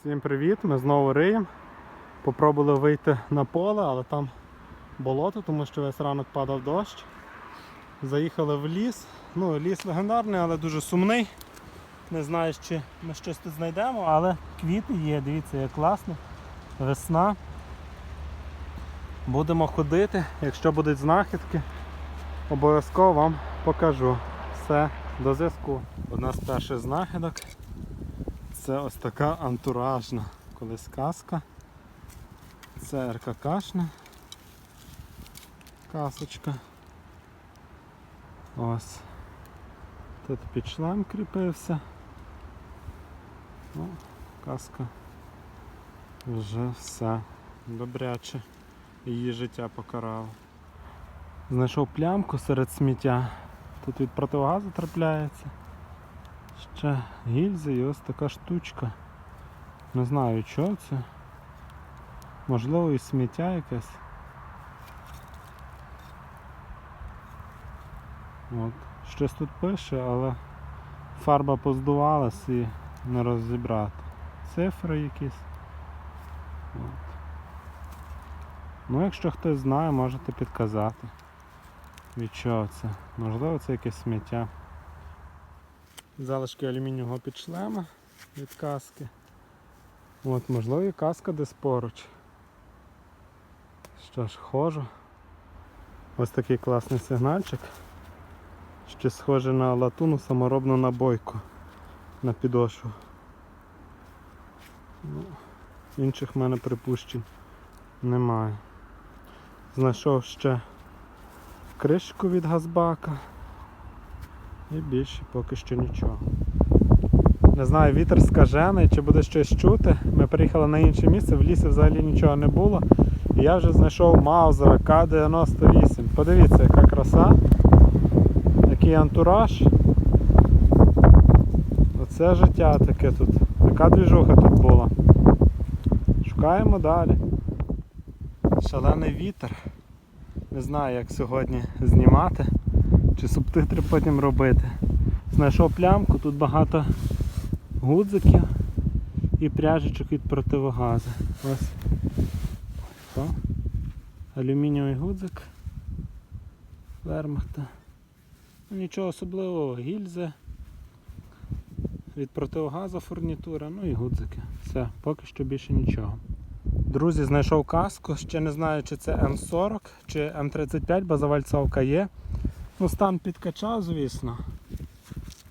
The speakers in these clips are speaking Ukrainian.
Всім привіт! Ми знову риємо. Попробували вийти на поле, але там болото, тому що весь ранок падав дощ. Заїхали в ліс. Ну, ліс легендарний, але дуже сумний. Не знаю, чи ми щось тут знайдемо, але квіти є, дивіться, як класно. Весна. Будемо ходити. Якщо будуть знахідки, обов'язково вам покажу. Все, до зв'язку. Одна з перших знахідок. Це ось така антуражна колись каска. Це РККшна касочка. Ось. Тут під шлем кріпився. Ну, каска вже все. Добряче. Її життя покарало. Знайшов плямку серед сміття. Тут від противогазу трапляється. Ще гільзи і ось така штучка. Не знаю що це. Можливо і сміття якесь. От. Щось тут пише, але фарба поздувалась і не розібрати. Цифри якісь. От. Ну, якщо хтось знає, можете підказати. Від чого це? Можливо, це якесь сміття. Залишки алюмінієвого підшлема від каски. От, можливо, і каска десь поруч. Що ж, ходжу. Ось такий класний сигнальчик. Ще схоже на латуну саморобну набойку на підошву. Ну, інших в мене припущень немає. Знайшов ще кришку від газбака. І більше поки що нічого. Не знаю, вітер скажений, чи буде щось чути. Ми приїхали на інше місце, в лісі взагалі нічого не було. І я вже знайшов Маузера К-98. Подивіться, яка краса, який антураж. Оце життя таке тут. Така двіжуха тут була. Шукаємо далі. Шалений вітер. Не знаю, як сьогодні знімати чи субтитри потім робити. Знайшов плямку, тут багато гудзиків і пряжечок від противогазу. Ось О, алюмінієвий гудзик вермахта. Ну, нічого особливого, гільзи від противогазу фурнітура, ну і гудзики. Все, поки що більше нічого. Друзі, знайшов каску, ще не знаю, чи це М40 чи М35, бо завальцовка є. Ну, стан підкачав, звісно.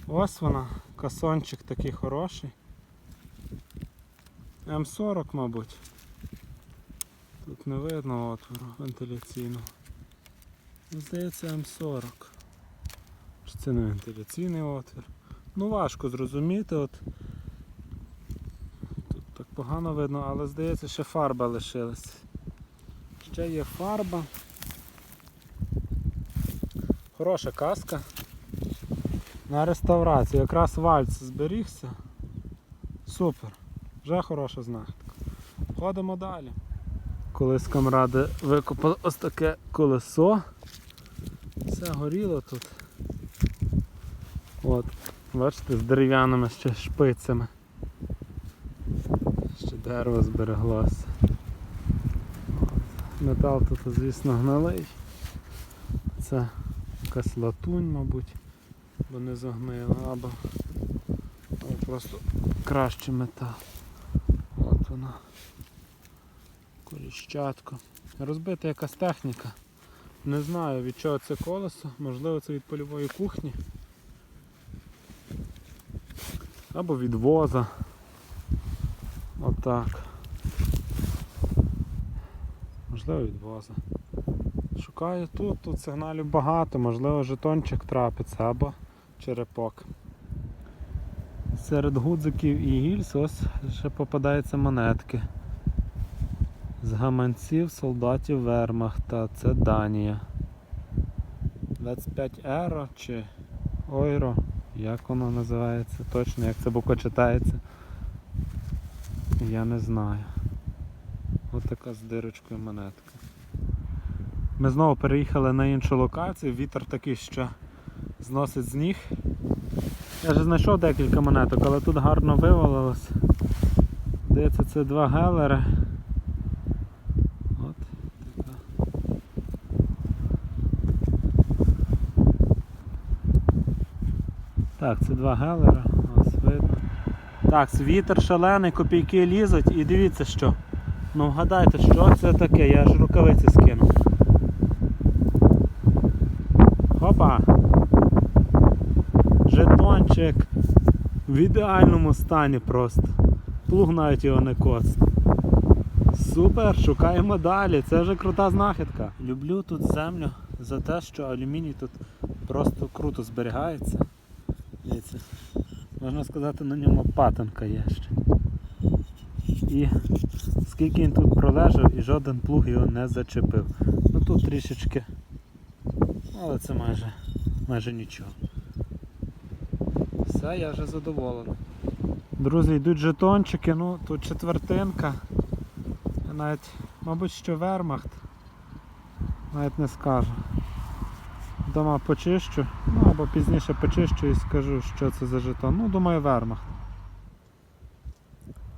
Ось вона, касончик такий хороший. М40, мабуть. Тут не видно отвору вентиляційного. Ну, Здається, М40. Чи це не вентиляційний отвір? Ну важко зрозуміти. От. Тут так погано видно, але здається, ще фарба лишилась. Ще є фарба. Хороша каска. На реставрацію. Якраз вальц зберігся. Супер. Вже хороша знахідка. Ходимо далі. Колись камради викопали ось таке колесо. Все горіло тут. От, бачите, з дерев'яними ще шпицями. Ще дерево збереглося. Метал тут, звісно, гнилий. Це якась латунь, мабуть, бо не загнила, або, просто краще метал. От вона. Коліщатко. Розбита якась техніка. Не знаю від чого це колесо, можливо це від польової кухні. Або від воза. Отак. Можливо від воза. Шукаю тут, тут сигналів багато, можливо жетончик трапиться або черепок. Серед гудзиків і гільз ось ще попадаються монетки. З гаманців солдатів Вермахта. Це Данія. 25 еро чи ойро, як воно називається, точно як це буква читається. Я не знаю. Ось така з дирочкою монетка. Ми знову переїхали на іншу локацію, вітер такий, що зносить з ніг. Я вже знайшов декілька монеток, але тут гарно вивалилось. Здається, це два гелери. От така. Так, це два гелера, ось видно. Так, вітер шалений, копійки лізуть і дивіться що. Ну вгадайте, що це таке, я ж рукавиці скинув. Хопа! Жетончик в ідеальному стані просто. Плуг навіть його не коц. Супер, шукаємо далі. Це вже крута знахідка. Люблю тут землю за те, що алюміній тут просто круто зберігається. Дивіться, можна сказати, на ньому патинка є ще. І скільки він тут пролежав і жоден плуг його не зачепив. Ну тут трішечки, але це майже, майже нічого. Все, я вже задоволений. Друзі, йдуть жетончики, ну тут четвертинка. Навіть, мабуть, що вермахт. Навіть не скажу. Дома почищу, ну або пізніше почищу і скажу, що це за жетон. Ну, думаю, вермахт.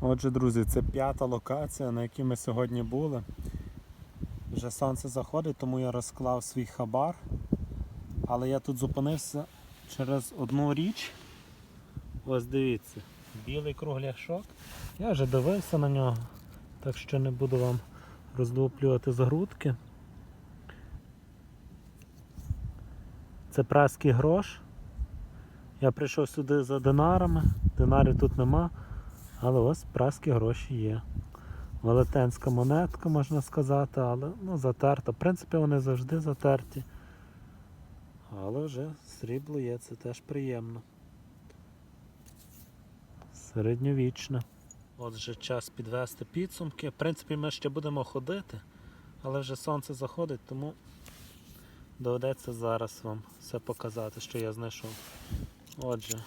Отже, друзі, це п'ята локація, на якій ми сьогодні були. Вже сонце заходить, тому я розклав свій хабар. Але я тут зупинився через одну річ. Ось дивіться, білий кругляшок. Я вже дивився на нього, так що не буду вам роздуплювати з грудки. Це праський грош. Я прийшов сюди за динарами, динарів тут нема, але ось праські гроші є. Велетенська монетка, можна сказати, але ну, затерта. В принципі, вони завжди затерті. Але вже срібло є, це теж приємно. Середньовічне. Отже, час підвести підсумки. В принципі, ми ще будемо ходити, але вже сонце заходить, тому доведеться зараз вам все показати, що я знайшов. Отже,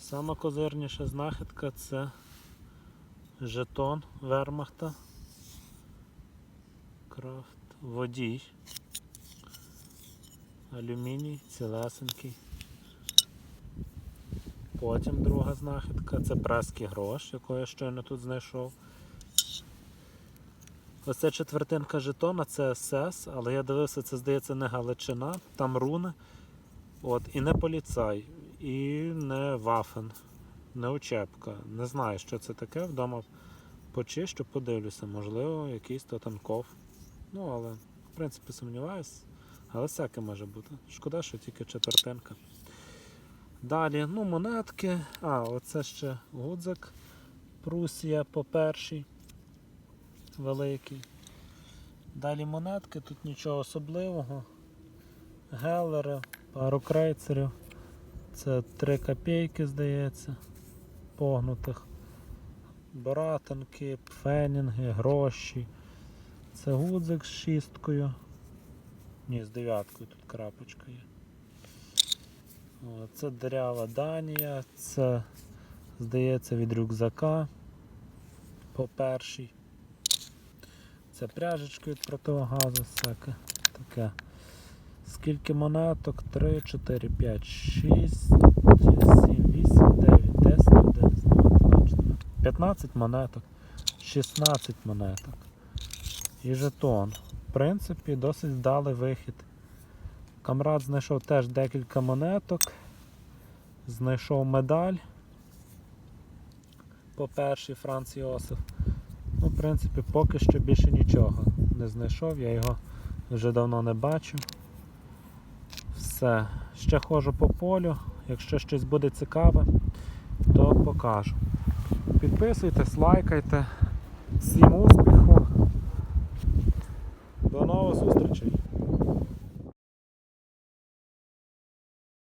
сама козирніша знахідка це жетон вермахта. Крафт водій. Алюміній, цілесенький. Потім друга знахідка це праський грош, якого я щойно тут знайшов. Ось це четвертинка жетона, це СС, але я дивився, це здається не Галичина, там руни. От, і не поліцай, і не вафен, не учебка. Не знаю, що це таке. Вдома почищу, подивлюся, можливо, якийсь тотанков. Ну, але, в принципі, сумніваюсь. Але всяке може бути. Шкода, що тільки четвертинка. Далі, ну, монетки. А, оце ще гудзик. Прусія по першій. Великий. Далі монетки, тут нічого особливого. Гелери, пару крейцерів. Це 3 копійки, здається, погнутих. Боратинки, пфенінги, гроші. Це гудзик з шісткою. Ні, з дев'яткою тут крапочка є. Це дерева Данія, це, здається, від рюкзака по першій. Це пряжечки від противогазу, всяке таке. Скільки монеток? 3, 4, 5, 6, 7, 8, 9, 10, 11, 12, 15 монеток, 16 монеток. І жетон. Принципі, досить вдалий вихід. Камрад знайшов теж декілька монеток. Знайшов медаль. По першій Франц Йосиф. Ну, в принципі, поки що більше нічого не знайшов, я його вже давно не бачу. Все. Ще ходжу по полю. Якщо щось буде цікаве, то покажу. Підписуйтесь, лайкайте. Всім успіху! До нових зустрічей!